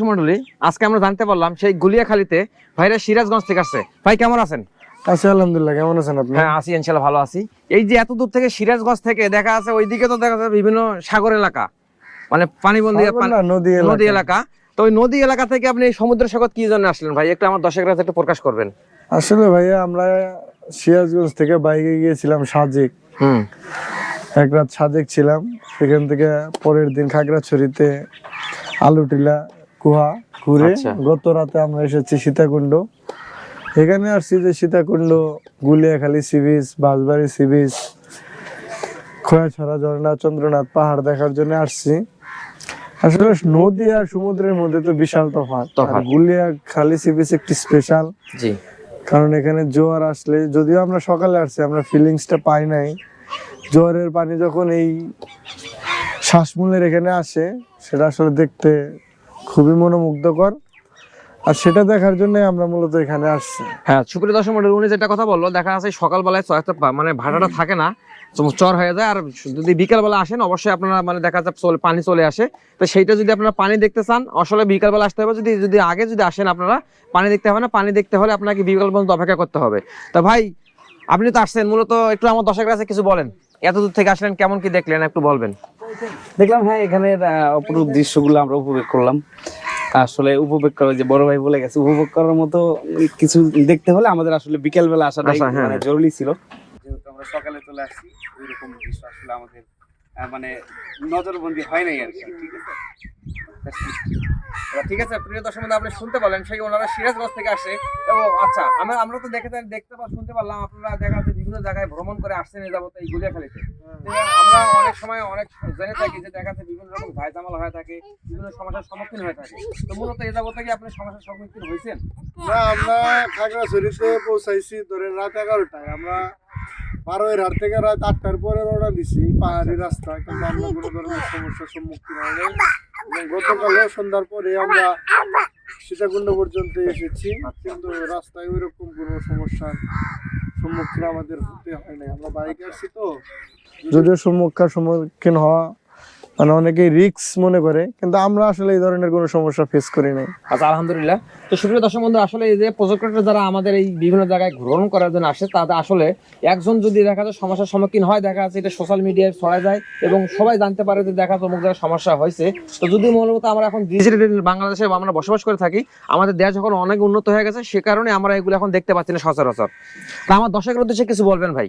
মণ্ডলী আজকে আমরা জানতে পারলাম সেই গুলিয়াখালীতে ভাইরা সিরাজগঞ্জ থেকে আসছে। ভাই কেমন আছেন? আছি আলহামদুলিল্লাহ কেমন আছেন আপনি? হ্যাঁ আছি ইনশাল্লাহ ভালো আছি। এই যে এত দূর থেকে সিরাজগঞ্জ থেকে দেখা আছে ওইদিকে তো দেখা যাচ্ছে বিভিন্ন সাগর এলাকা। মানে পানিবন্দী নদী নদী এলাকা। তো ওই নদী এলাকা থেকে আপনি এই সমুদ্র সৈকত কি জন্য আসলেন? ভাই একটু আমার দর্শকের একটু প্রকাশ করবেন। আসলে ভাইয়া আমরা সিরাজগঞ্জ থেকে বাইকে গিয়েছিলাম সাজেক। হুম। এক রাত সাজেক ছিলাম। সেখান থেকে পরের দিন খাগড়াছড়িতে আলুটিলা কুহা ঘুরে আচ্ছা। গত রাতে আমরা এসেছি সীতাকুণ্ড। এখানে আসছি যে Sitakunda Guliakhali sea beach Banshbaria sea beach Khoyachhora ঝর্ণা চন্দ্রনাথ পাহাড় দেখার জন্য আসছি। আসলে নদী আর সমুদ্রের মধ্যে তো বিশাল তফাৎ। আর তফাৎ। সি বিচ একটি স্পেশাল জি। কারণ এখানে জোয়ার আসলে যদিও আমরা সকালে আসছি আমরা ফিলিংসটা পাই নাই। জোয়ারের পানি যখন এই শ্বাসমূলের এখানে আসে সেটা আসলে দেখতে খুবই মনোমুগ্ধকর। আর সেটা দেখার জন্য আমরা মূলত এখানে আসছি। হ্যাঁ সুপ্রিয় দর্শক মন্ডলী, উনি যেটা কথা বলল, দেখা যাচ্ছে সকালবেলায় মানে ভাড়াটা থাকে না চর হয়ে যায়। আর যদি বিকালবেলা আসেন, অবশ্যই আপনারা মানে দেখা যাচ্ছে পানি চলে আসে। তো সেইটা যদি আপনারা পানি দেখতে চান, আসলে বিকালবেলা আসতে হবে। যদি যদি আগে যদি আসেন আপনারা, পানি দেখতে হবে না। পানি দেখতে হলে আপনাকে বিকাল পর্যন্ত অপেক্ষা করতে হবে। তা ভাই, আপনি তো আসছেন, মূলত একটু আমার দর্শকের কাছে কিছু বলেন। এত দূর থেকে আসলেন কেমন কি দেখলেন? একটু বলবেন। দেখলাম হ্যাঁ এখানের অপরূপ দৃশ্যগুলো আমরা উপভোগ করলাম। আসলে উপভোগ করা যে বড় ভাই বলে গেছে উপভোগ করার মতো কিছু দেখতে হলে আমাদের আসলে বিকেল বেলা আসাটাই আসা, হ্যাঁ। মানে জরুরি ছিল। যেহেতু আমরা সকালে চলে আসছি ওইরকম দৃশ্য আসলে আমাদের মানে নজরবন্দি হয় নাই আর কি ঠিক আছে? ঠিক আছে প্রিয় দর্শক আপনি শুনতে পারলেন সেই ওনারা সিরাজগঞ্জ থেকে আসে এবং আচ্ছা আমরা আমরা তো দেখে দেখতে পা শুনতে পারলাম আপনারা দেখা যাচ্ছে বিভিন্ন জায়গায় ভ্রমণ করে আসছেন যাবত এই গুলিয়াখালীতে তো আমরা অনেক সময় অনেক জেনে থাকি যে দেখা যাচ্ছে বিভিন্ন রকম ঝামেলা হয়ে থাকে বিভিন্ন সমস্যার সম্মুখীন হয়ে থাকে। তো মূলত এই যাবত কি আপনি সমস্যার সম্মুখীন হয়েছেন? না আমরা খাগড়াছড়িতে পৌঁছাইছি ধরেন রাত এগারোটায়। আমরা বারোয়ের হাট থেকে রাত আটটার পরে রওনা দিছি পাহাড়ি রাস্তা কিন্তু আমরা কোনো ধরনের সমস্যার সম্মুখীন হয়নি এবং গতকালও সন্ধ্যার পরে আমরা সীতাকুণ্ড পর্যন্ত এসেছি। কিন্তু রাস্তায় ওইরকম কোনো সমস্যার সম্মুখীন আমাদের হতে হয় না আমরা বাইকে আসছি তো। যদিও সম্মুখীন সম্মুখীন হওয়া মানে অনেকেই রিক্স মনে করে, কিন্তু আমরা আসলে এই ধরনের কোনো সমস্যা ফেস করি নাই। আচ্ছা আলহামদুলিল্লাহ। তো সুপ্রিয় দর্শক বন্ধু, আসলে এই যে পর্যটকরা যারা আমাদের এই বিভিন্ন জায়গায় ভ্রমণ করার জন্য আসে, তাদের আসলে একজন যদি দেখা যায় সমস্যার সম্মুখীন হয়, দেখা যাচ্ছে এটা সোশ্যাল মিডিয়ায় ছড়ায় যায় এবং সবাই জানতে পারে যে দেখা অমুক জায়গায় সমস্যা হয়েছে। তো যদি মূলত আমরা এখন ডিজিটাল বাংলাদেশে আমরা বসবাস করে থাকি, আমাদের দেশ যখন অনেক উন্নত হয়ে গেছে, সে কারণে আমরা এগুলো এখন দেখতে পাচ্ছি না সচরাচর। তা আমার দর্শকের উদ্দেশ্যে কিছু বলবেন ভাই।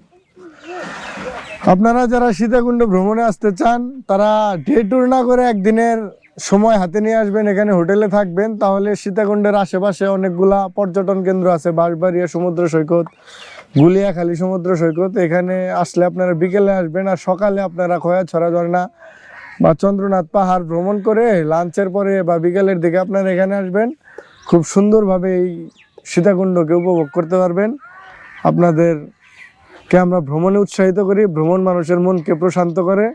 আপনারা যারা সীতাকুণ্ড ভ্রমণে আসতে চান, তারা ডে ট্যুর না করে একদিনের সময় হাতে নিয়ে আসবেন, এখানে হোটেলে থাকবেন। তাহলে সীতাকুণ্ডের আশেপাশে অনেকগুলা পর্যটন কেন্দ্র আছে, বাঁশবাড়িয়া সমুদ্র সৈকত, গুলিয়াখালী সমুদ্র সৈকত। এখানে আসলে আপনারা বিকেলে আসবেন আর সকালে আপনারা খয়া ছড়া ঝর্ণা বা চন্দ্রনাথ পাহাড় ভ্রমণ করে লাঞ্চের পরে বা বিকেলের দিকে আপনারা এখানে আসবেন। খুব সুন্দরভাবে এই সীতাকুণ্ডকে উপভোগ করতে পারবেন। আমরা ভ্রমণে উৎসাহিত করি ভ্রমণ মানুষের মনকে প্রশান্ত করে।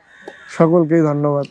সকলকেই ধন্যবাদ।